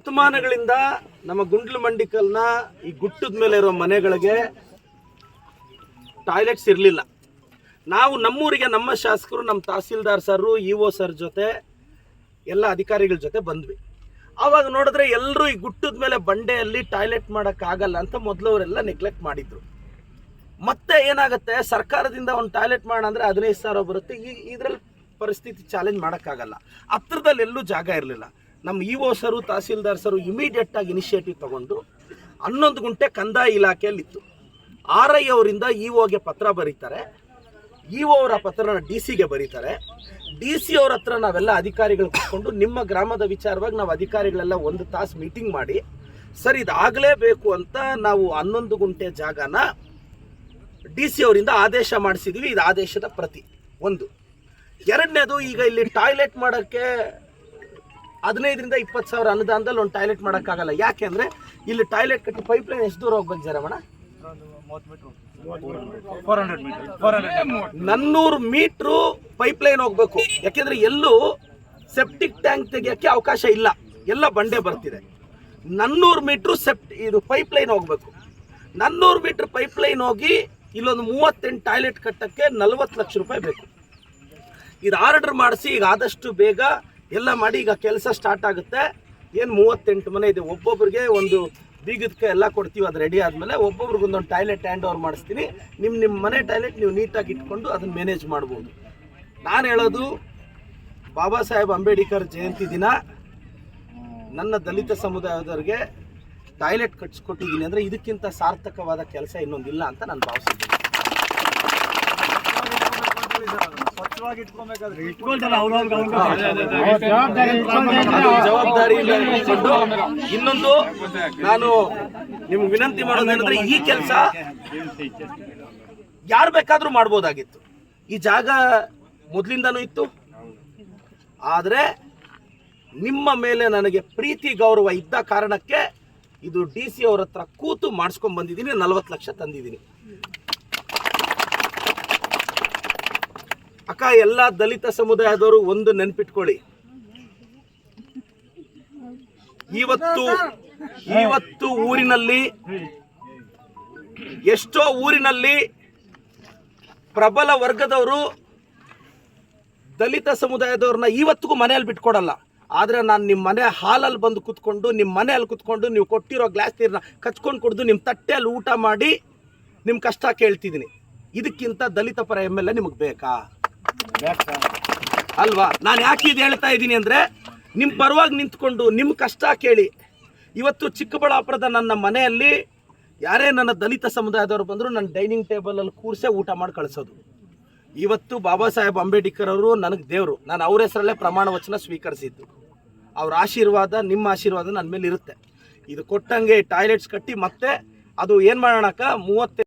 ಶತಮಾನಗಳಿಂದ ನಮ್ಮ ಗುಂಡ್ಲು ಮಂಡಿಕಲ್ನ ಈ ಗುಟ್ಟದ ಮೇಲೆ ಇರೋ ಮನೆಗಳಿಗೆ ಟಾಯ್ಲೆಟ್ಸ್ ಇರಲಿಲ್ಲ. ನಾವು ನಮ್ಮೂರಿಗೆ ನಮ್ಮ ಶಾಸಕರು, ನಮ್ಮ tahsildar sir E O sir ಜೊತೆ ಎಲ್ಲ ಅಧಿಕಾರಿಗಳ ಜೊತೆ ಬಂದ್ವಿ. ಆವಾಗ ನೋಡಿದ್ರೆ ಎಲ್ಲರೂ ಈ ಗುಟ್ಟದ ಮೇಲೆ ಬಂಡೆಯಲ್ಲಿ ಟಾಯ್ಲೆಟ್ ಮಾಡೋಕ್ಕಾಗಲ್ಲ ಅಂತ ಮೊದಲವರೆಲ್ಲ ನೆಗ್ಲೆಕ್ಟ್ ಮಾಡಿದ್ರು. ಮತ್ತೆ ಏನಾಗುತ್ತೆ? ಸರ್ಕಾರದಿಂದ ಒಂದು ಟಾಯ್ಲೆಟ್ ಮಾಡೋಣ ಅಂದರೆ ಹದಿನೈದು ಸಾವಿರ ಬರುತ್ತೆ. ಈ ಇದರಲ್ಲಿ ಪರಿಸ್ಥಿತಿ ಚಾಲೆಂಜ್ ಮಾಡೋಕ್ಕಾಗಲ್ಲ. ಹತ್ರದಲ್ಲಿ ಎಲ್ಲೂ ಜಾಗ ಇರಲಿಲ್ಲ. ನಮ್ಮ E O sir, tahsildar sir immediate ಆಗಿ ಇನಿಷಿಯೇಟಿವ್ ತಗೊಂಡು ಹನ್ನೊಂದು ಗುಂಟೆ ಕಂದಾಯ ಇಲಾಖೆಯಲ್ಲಿತ್ತು. ಆರ್ ಐ ಅವರಿಂದ ಇ ಒಗೆ ಪತ್ರ ಬರೀತಾರೆ. ಇ ಒ ಅವರ ಪತ್ರನ ಡಿ ಸಿಗೆ ಬರೀತಾರೆ. ಡಿ ಸಿ ಅವ್ರ ಹತ್ರ ನಾವೆಲ್ಲ ಅಧಿಕಾರಿಗಳು ಕೂತ್ಕೊಂಡು ನಿಮ್ಮ ಗ್ರಾಮದ ವಿಚಾರವಾಗಿ ನಾವು ಅಧಿಕಾರಿಗಳೆಲ್ಲ ಒಂದು ತಾಸು ಮೀಟಿಂಗ್ ಮಾಡಿ, ಸರ್, ಇದಾಗಲೇಬೇಕು ಅಂತ ನಾವು ಹನ್ನೊಂದು ಗುಂಟೆ ಜಾಗನ ಡಿ ಸಿ ಅವರಿಂದ ಆದೇಶ ಮಾಡಿಸಿದ್ವಿ. ಇದು ಆದೇಶದ ಪ್ರತಿ. ಒಂದು. ಎರಡನೇದು, ಈಗ ಇಲ್ಲಿ ಟಾಯ್ಲೆಟ್ ಮಾಡೋಕ್ಕೆ ಹದಿನೈದರಿಂದ ಇಪ್ಪತ್ತು ಸಾವಿರ ಅನುದಾನದಲ್ಲಿ ಒಂದು ಟಾಯ್ಲೆಟ್ ಮಾಡೋಕ್ಕಾಗಲ್ಲ. ಯಾಕೆ ಅಂದರೆ ಇಲ್ಲಿ ಟಾಯ್ಲೆಟ್ ಕಟ್ಟಿ ಪೈಪ್ ಲೈನ್ ಎಷ್ಟು ದೂರ ಹೋಗ್ಬೇಕು ಜರಮಣ ನನ್ನೂರು ಮೀಟ್ರು ಪೈಪ್ ಲೈನ್ ಹೋಗ್ಬೇಕು. ಯಾಕೆಂದ್ರೆ ಎಲ್ಲೂ ಸೆಪ್ಟಿಕ್ ಟ್ಯಾಂಕ್ ತೆಗಿಯೋಕ್ಕೆ ಅವಕಾಶ ಇಲ್ಲ. ಎಲ್ಲ ಬಂಡೆ ಬರ್ತಿದೆ. ನನ್ನೂರು ಮೀಟ್ರು ಸೆಪ್ಟ್ ಇದು ಪೈಪ್ ಲೈನ್ ಹೋಗ್ಬೇಕು. ನನ್ನೂರು ಮೀಟ್ರ್ ಪೈಪ್ ಲೈನ್ ಹೋಗಿ ಇಲ್ಲೊಂದು ಮೂವತ್ತೆಂಟು ಟಾಯ್ಲೆಟ್ ಕಟ್ಟಕ್ಕೆ ನಲ್ವತ್ತು ಲಕ್ಷ ರೂಪಾಯಿ ಬೇಕು. ಇದು ಆರ್ಡರ್ ಮಾಡಿಸಿ ಈಗ ಆದಷ್ಟು ಬೇಗ ಎಲ್ಲ ಮಾಡಿ ಈಗ ಕೆಲಸ ಸ್ಟಾರ್ಟ್ ಆಗುತ್ತೆ. ಏನು ಮೂವತ್ತೆಂಟು ಮನೆ ಇದೆ. ಒಬ್ಬೊಬ್ರಿಗೆ ಒಂದು ಬೀಗದಕ್ಕೆ ಎಲ್ಲ ಕೊಡ್ತೀವಿ. ಅದು ರೆಡಿ ಆದಮೇಲೆ ಒಬ್ಬೊಬ್ರಿಗೆ ಒಂದೊಂದು ಟಾಯ್ಲೆಟ್ ಹ್ಯಾಂಡ್ ಓವರ್ ಮಾಡಿಸ್ತೀನಿ. ನಿಮ್ಮ ನಿಮ್ಮ ಮನೆ ಟಾಯ್ಲೆಟ್ ನೀವು ನೀಟಾಗಿ ಇಟ್ಕೊಂಡು ಅದನ್ನು ಮ್ಯಾನೇಜ್ ಮಾಡ್ಬೋದು. ನಾನು ಹೇಳೋದು, ಬಾಬಾ ಸಾಹೇಬ್ ಅಂಬೇಡ್ಕರ್ ಜಯಂತಿ ದಿನ ನನ್ನ ದಲಿತ ಸಮುದಾಯದವರಿಗೆ ಟಾಯ್ಲೆಟ್ ಕಟ್ಸ್ಕೊಟ್ಟಿದ್ದೀನಿ ಅಂದರೆ ಇದಕ್ಕಿಂತ ಸಾರ್ಥಕವಾದ ಕೆಲಸ ಇನ್ನೊಂದಿಲ್ಲ ಅಂತ ನಾನು ಭಾವಿಸಿದ್ದೀನಿ ಇಟ್ಕೊಂಡು ಇನ್ನೊಂದು ನಾನು ನಿಮ್ಗೆ ವಿನಂತಿ ಮಾಡೋದೇನಂದ್ರೆ ಈ ಕೆಲಸ ಯಾರು ಬೇಕಾದ್ರೂ ಮಾಡ್ಬೋದಾಗಿತ್ತು. ಈ ಜಾಗ ಮೊದಲಿಂದನೂ ಇತ್ತು. ಆದರೆ ನಿಮ್ಮ ಮೇಲೆ ನನಗೆ ಪ್ರೀತಿ ಗೌರವ ಇದ್ದ ಕಾರಣಕ್ಕೆ ಇದು ಡಿ ಸಿ ಅವ್ರ ಹತ್ರ ಕೂತು ಮಾಡಿಸ್ಕೊಂಡ್ ಬಂದಿದ್ದೀನಿ ನಲ್ವತ್ತು ಲಕ್ಷ ತಂದಿದ್ದೀನಿ. ಅಕ್ಕ, ಎಲ್ಲ ದಲಿತ ಸಮುದಾಯದವರು ಒಂದು ನೆನ್ಪಿಟ್ಕೊಳ್ಳಿ. ಇವತ್ತು ಇವತ್ತು ಊರಿನಲ್ಲಿ ಎಷ್ಟೋ ಊರಿನಲ್ಲಿ ಪ್ರಬಲ ವರ್ಗದವರು ದಲಿತ ಸಮುದಾಯದವ್ರನ್ನ ಇವತ್ತಿಗೂ ಮನೆಯಲ್ಲಿ ಬಿಟ್ಕೊಡಲ್ಲ. ಆದರೆ ನಾನು ನಿಮ್ಮ ಮನೆ ಹಾಲಲ್ಲಿ ಬಂದು ಕುತ್ಕೊಂಡು ನಿಮ್ಮ ಮನೆಯಲ್ಲಿ ಕುತ್ಕೊಂಡು ನೀವು ಕೊಟ್ಟಿರೋ ಗ್ಲಾಸ್ ನೀರನ್ನ ಕಚ್ಕೊಂಡು ಕುಡಿದು ನಿಮ್ಮ ತಟ್ಟೆಯಲ್ಲಿ ಊಟ ಮಾಡಿ ನಿಮ್ಮ ಕಷ್ಟ ಕೇಳ್ತಿದ್ದೀನಿ. ಇದಕ್ಕಿಂತ ದಲಿತ ಪರ ಎಂ ಎಲ್ ಎ ನಿಮಗೆ ಬೇಕಾ? ಅಲ್ವಾ? ನಾನು ಯಾಕೆ ಇದು ಹೇಳ್ತಾ ಇದ್ದೀನಿ ಅಂದರೆ ನಿಮ್ಮ ಪರವಾಗಿ ನಿಂತ್ಕೊಂಡು ನಿಮ್ಮ ಕಷ್ಟ ಕೇಳಿ. ಇವತ್ತು ಚಿಕ್ಕಬಳ್ಳಾಪುರದ ನನ್ನ ಮನೆಯಲ್ಲಿ ಯಾರೇ ನನ್ನ ದಲಿತ ಸಮುದಾಯದವರು ಬಂದರೂ ನನ್ನ ಡೈನಿಂಗ್ ಟೇಬಲಲ್ಲಿ ಕೂರಿಸೇ ಊಟ ಮಾಡಿ ಕಳಿಸೋದು. ಇವತ್ತು ಬಾಬಾ ಸಾಹೇಬ್ ಅಂಬೇಡ್ಕರ್ ಅವರು ನನಗೆ ದೇವರು. ನಾನು ಅವ್ರ ಹೆಸರಲ್ಲೇ ಪ್ರಮಾಣ ವಚನ ಸ್ವೀಕರಿಸಿದ್ದು. ಅವ್ರ ಆಶೀರ್ವಾದ, ನಿಮ್ಮ ಆಶೀರ್ವಾದ ನನ್ನ ಮೇಲೆ ಇರುತ್ತೆ ಇದು ಕೊಟ್ಟಂಗೆ ಟಾಯ್ಲೆಟ್ಸ್ ಕಟ್ಟಿ ಮತ್ತೆ ಅದು ಏನು ಮಾಡೋಣಕ್ಕ? ಮೂವತ್ತೆ